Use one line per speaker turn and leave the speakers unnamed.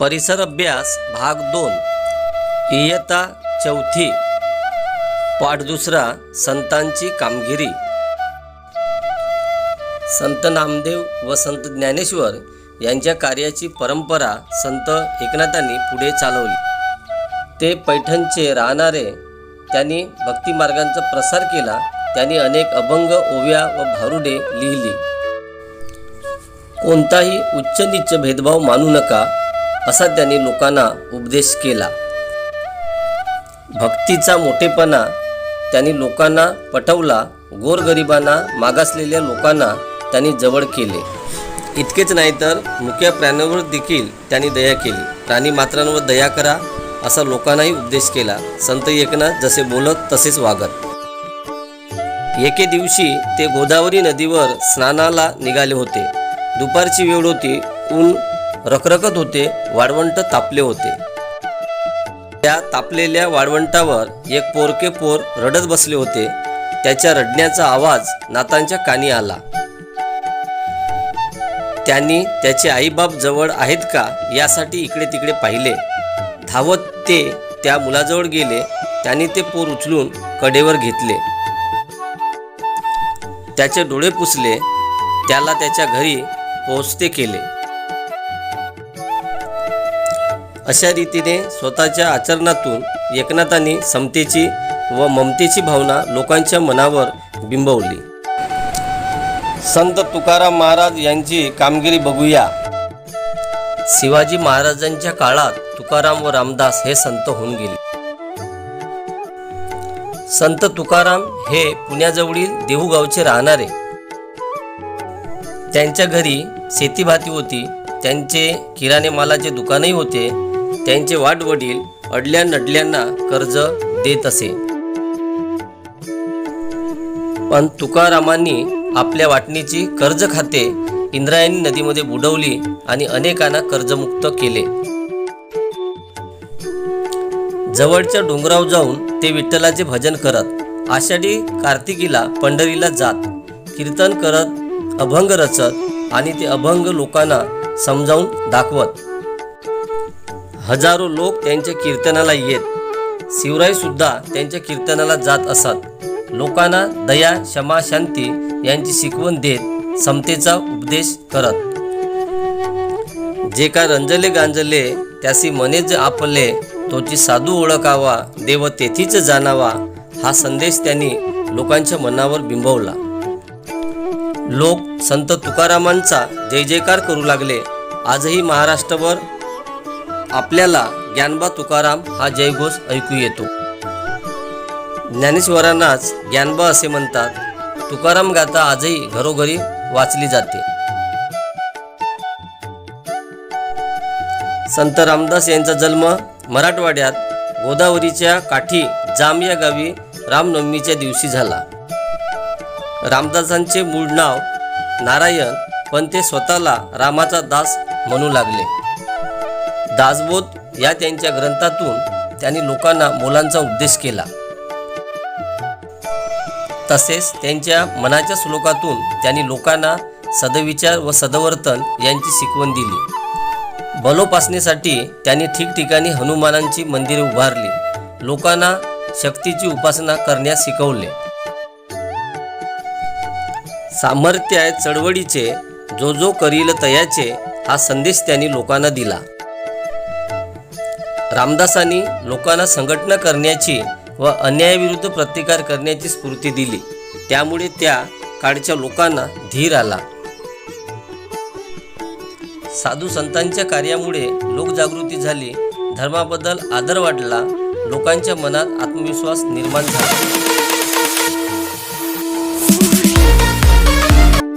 परिसर अभ्यास भाग दोन. इयता चौथी. पाठ दुसरा संतांची कामगिरी. संत नामदेव व संत ज्ञानेश्वर यांच्या कार्याची परंपरा संत एकनाथांनी पुढे चालवली. ते पैठणचे राहणारे त्यांनी भक्तिमार्गांचा प्रसार केला त्यांनी अनेक अभंग ओव्या व भारुडे लिहिली. कोणताही उच्च नीच भेदभाव मानू नका असा त्यांनी लोकांना उपदेश केला. भक्तीचा मोठेपणा त्यांनी लोकांना पटवला गोरगरिबांना मागासलेल्या लोकांना त्यांनी जवळ केले. इतकेच नाही तर मुक्या प्राण्यांवर देखील त्यांनी दया केली. प्राणी मात्रांवर दया करा असा लोकांनाही उपदेश केला. संत एकनाथ जसे बोलत तसेच वागत. एके दिवशी ते गोदावरी नदीवर स्नानाला निघाले होते. दुपारची वेळ होती. ऊन रखरखत होते वाळवंट तापले होते. त्या तापलेल्या वाळवंटावर एक पोरके पोर रडत बसले होते. त्याच्या रडण्याचा आवाज नातांच्या कानी आला. त्यांनी त्याचे आईबाप जवळ आहेत का यासाठी इकडे तिकडे पाहिले. धावत ते त्या मुलाजवळ गेले. त्यांनी ते पोर उचलून कडेवर घेतले. त्याचे डोळे पुसले. त्याला त्याच्या घरी पोहोचते केले. अशा रीतीने स्वतःच्या आचरणातून एकनाथांनी समतेची व ममतेची भावना लोकांच्या मनावर बिंबवली. संत तुकाराम महाराज यांची कामगिरी बघूया. शिवाजी महाराजांच्या काळात तुकाराम व रामदास हे संत होऊन गेले. संत तुकाराम हे पुण्याजवळील देहूगावचे राहणारे. त्यांच्या घरी शेतीभाती होती त्यांचे किराणे मालाचे दुकानही होते त्यांचे वाडवडील अडल्या नडल्यांना कर्ज देत असे. पण तुकारामांनी आपल्या वाटणीची कर्ज खाते इंद्रायणी नदीमध्ये बुडवली आणि अनेकांना कर्जमुक्त केले. जवळच्या डोंगरावर जाऊन ते विठ्ठलाचे भजन करत आषाढी कार्तिकीला पंढरीला जात कीर्तन करत अभंग रचत आणि ते अभंग लोकांना समजावून दाखवत. हजारो लोक त्यांच्या कीर्तनाला येत. शिवराय सुद्धा त्यांच्या कीर्तनाला जात असत. लोकांना दया क्षमा शांती यांची शिकवण देत समतेचा उपदेश करत. जे का रंजले गांजले त्यासी मनेज आपले तोची साधू ओळखावा देव तेथीच जाणावा हा संदेश त्यांनी लोकांच्या मनावर बिंबवला. लोक संत तुकारामांचा जय जयकार करू लागले. आजही महाराष्ट्रभर आपल्याला ज्ञानबा तुकाराम हा जयघोष ऐकू येतो. ज्ञानेश्वरांनाच ज्ञानबा असे म्हणतात तुकाराम गाथा आजही घरोघरी वाचली जाते. संत रामदास यांचा जन्म मराठवाड्यात गोदावरीच्या काठी जाम या गावी रामनवमीच्या दिवशी झाला. रामदासांचे मूळ नाव नारायण पण ते स्वतःला रामाचा दास म्हणू लागले. दासबोध या त्यांच्या ग्रंथातून त्यांनी लोकांना मोलांचा उपदेश केला. तसेच त्यांच्या मनाच्या श्लोकातून त्यांनी लोकांना सदविचार व सदवर्तन यांची शिकवण दिली. बलोपासनेसाठी त्यांनी ठिकठिकाणी हनुमानांची मंदिरे उभारली. लोकांना शक्तीची उपासना करण्यास शिकवले. सामर्थ्य आहे चळवळीचे जो जो करील तयाचे हा संदेश त्यांनी लोकांना दिला. रामदासांनी लोकांना संघटना करण्याची व अन्यायाविरुद्ध प्रतिकार करण्याची स्फूर्ती दिली. त्यामुळे त्या काळच्या लोकांना धीर आला. साधू संतांच्या कार्यामुळे लोकजागृती झाली. धर्माबद्दल आदर वाढला. लोकांच्या मनात आत्मविश्वास निर्माण झाला.